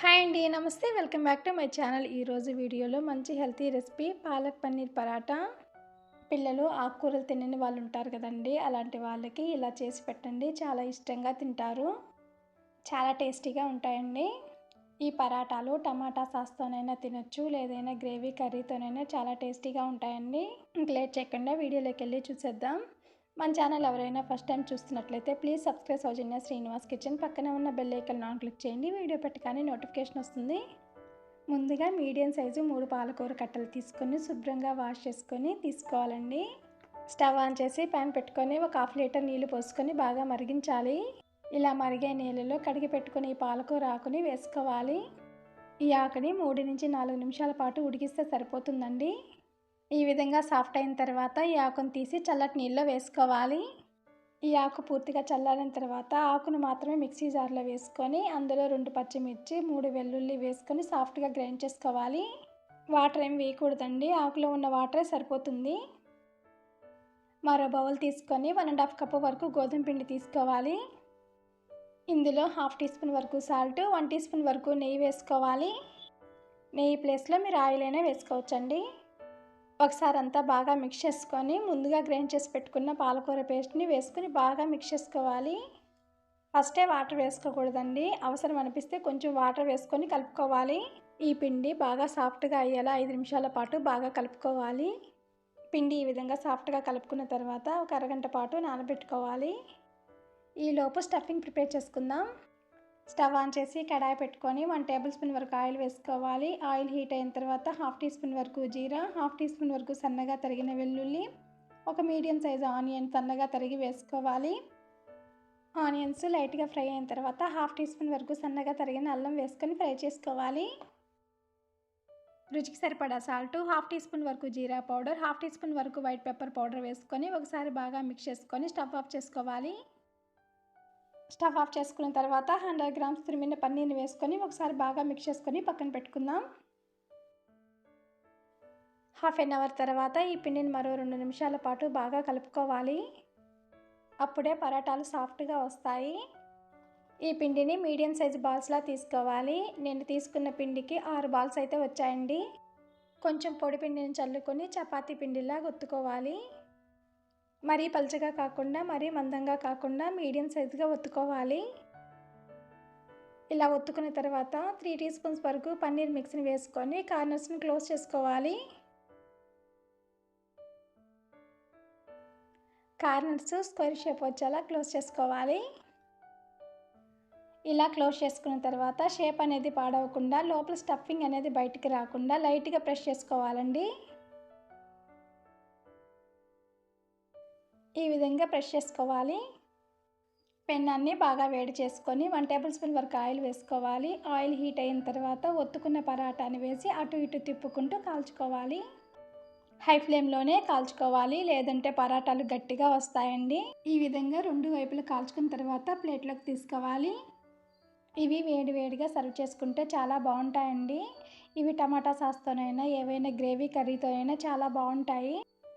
Hi అండి namaste. Welcome back to my channel. ఈరోజు వీడియోలో మంచి హెల్తీ రెసిపీ పాలక్ పన్నీర్ పరాటా. పిల్లలు ఆకుకూరలు తినని వాళ్ళు ఉంటారు కదండి అలాంటి వాళ్ళకి ఇలా చేసి పెట్టండి. చాలా ఇష్టంగా తింటారు. చాలా టేస్టీగా ఉంటాయండి. ఈ పరాటాలు టమాటా సాస్తోనైనా తినొచ్చు లేదైనా గ్రేవీ కర్రీతోనైనా చాలా టేస్టీగా ఉంటాయండి. ఇంక లేట్ చేయకుండా వీడియోలోకి వెళ్ళి చూసేద్దాం. మన ఛానల్ ఎవరైనా ఫస్ట్ టైం చూస్తున్నట్లయితే please subscribe Sowjanya Srinivas kitchen. పక్కనే ఉన్న బెల్ ఐకన్ ఆన్ క్లిక్ చేయండి. వీడియో పెట్టగానే నోటిఫికేషన్ వస్తుంది. ముందుగా మీడియం సైజు మూడు పాలకూర కట్టలు తీసుకొని శుభ్రంగా వాష్ చేసుకొని తీసుకోవాలండి. స్టవ్ ఆన్ చేసి ప్యాన్ పెట్టుకొని ఒక హాఫ్ లీటర్ నీళ్ళు పోసుకొని బాగా మరిగించాలి. ఇలా మరిగే నీళ్ళలో కడిగి పెట్టుకుని ఈ పాలకూర ఆకుని వేసుకోవాలి. ఈ ఆకుని మూడు నుంచి నాలుగు నిమిషాల పాటు ఉడికిస్తే సరిపోతుందండి. ఈ విధంగా సాఫ్ట్ అయిన తర్వాత ఈ ఆకును తీసి చల్లటి నీళ్ళలో వేసుకోవాలి. ఈ ఆకు పూర్తిగా చల్లారిన తర్వాత ఆకును మాత్రమే మిక్సీ జార్లో వేసుకొని అందులో రెండు పచ్చిమిర్చి మూడు వెల్లుల్లి వేసుకొని సాఫ్ట్గా గ్రైండ్ చేసుకోవాలి. వాటర్ ఏం వేయకూడదండి. ఆకులో ఉన్న వాటరే సరిపోతుంది. మరో బౌల్ తీసుకొని వన్ అండ్ హాఫ్ కప్ వరకు గోధుమ పిండి తీసుకోవాలి. ఇందులో హాఫ్ టీ స్పూన్ వరకు సాల్ట్ వన్ టీ స్పూన్ వరకు నెయ్యి వేసుకోవాలి. నెయ్యి ప్లేస్లో మీరు ఆయిల్ అయినా వేసుకోవచ్చండి. ఒకసారి అంతా బాగా మిక్స్ చేసుకొని ముందుగా గ్రైండ్ చేసి పెట్టుకున్న పాలకూర పేస్ట్ని వేసుకొని బాగా మిక్స్ చేసుకోవాలి. ఫస్టే వాటర్ వేసుకోకూడదండి. అవసరం అనిపిస్తే కొంచెం వాటర్ వేసుకొని కలుపుకోవాలి. ఈ పిండి బాగా సాఫ్ట్గా అయ్యేలా ఐదు నిమిషాల పాటు బాగా కలుపుకోవాలి. పిండి ఈ విధంగా సాఫ్ట్గా కలుపుకున్న తర్వాత ఒక అరగంట పాటు నానబెట్టుకోవాలి. ఈలోపు స్టఫింగ్ ప్రిపేర్ చేసుకుందాం. స్టవ్ ఆన్ చేసి కడాయి పెట్టుకొని వన్ టేబుల్ స్పూన్ వరకు ఆయిల్ వేసుకోవాలి. ఆయిల్ హీట్ అయిన తర్వాత హాఫ్ టీ స్పూన్ వరకు జీరా హాఫ్ టీ స్పూన్ వరకు సన్నగా తరిగిన వెల్లుల్లి ఒక మీడియం సైజు ఆనియన్ సన్నగా తరిగి వేసుకోవాలి. ఆనియన్స్ లైట్గా ఫ్రై అయిన తర్వాత హాఫ్ టీ స్పూన్ వరకు సన్నగా తరిగిన అల్లం వేసుకొని ఫ్రై చేసుకోవాలి. రుచికి సరిపడా సాల్ట్ హాఫ్ టీ స్పూన్ వరకు jeera powder half teaspoon వరకు వైట్ పెప్పర్ పౌడర్ వేసుకొని ఒకసారి బాగా మిక్స్ చేసుకొని స్టవ్ ఆఫ్ చేసుకోవాలి. స్టవ్ ఆఫ్ చేసుకున్న తర్వాత హండ్రెడ్ గ్రామ్స్ తురిమిన పన్నీర్ని వేసుకొని ఒకసారి బాగా మిక్స్ చేసుకొని పక్కన పెట్టుకుందాం. హాఫ్ అన్ అవర్ తర్వాత ఈ పిండిని మరో రెండు నిమిషాల పాటు బాగా కలుపుకోవాలి. అప్పుడే పరాటాలు సాఫ్ట్గా వస్తాయి. ఈ పిండిని మీడియం సైజు బాల్స్లా తీసుకోవాలి. నేను తీసుకున్న పిండికి ఆరు బాల్స్ అయితే వచ్చాయండి. కొంచెం పొడి పిండిని చల్లుకొని చపాతీ పిండిలా గుత్తుకోవాలి. మరీ పలుచగా కాకుండా మరీ మందంగా కాకుండా మీడియం సైజుగా ఒత్తుకోవాలి. ఇలా ఒత్తుకున్న తర్వాత త్రీ టీ స్పూన్స్ వరకు పన్నీర్ మిక్స్ని వేసుకొని కార్నర్స్ని క్లోజ్ చేసుకోవాలి. కార్నర్స్ స్క్వేర్ షేప్ వచ్చేలా క్లోజ్ చేసుకోవాలి. ఇలా క్లోజ్ చేసుకున్న తర్వాత షేప్ అనేది పాడవకుండా లోపల స్టఫింగ్ అనేది బయటికి రాకుండా లైట్గా ప్రెస్ చేసుకోవాలండి. ఈ విధంగా ప్రెస్ చేసుకోవాలి. పెన్నాన్ని బాగా వేడి చేసుకొని వన్ టేబుల్ స్పూన్ వరకు ఆయిల్ వేసుకోవాలి. ఆయిల్ హీట్ అయిన తర్వాత ఒత్తుకున్న పరాటాని వేసి అటు ఇటు తిప్పుకుంటూ కాల్చుకోవాలి. హై ఫ్లేమ్లోనే కాల్చుకోవాలి. లేదంటే పరాటాలు గట్టిగా వస్తాయండి. ఈ విధంగా రెండు వైపులు కాల్చుకున్న తర్వాత ప్లేట్లోకి తీసుకోవాలి. ఇవి వేడి వేడిగా సర్వ్ చేసుకుంటే చాలా బాగుంటాయండి. ఇవి టమాటా సాస్తోనైనా ఏవైనా గ్రేవీ కర్రీతో అయినా చాలా బాగుంటాయి.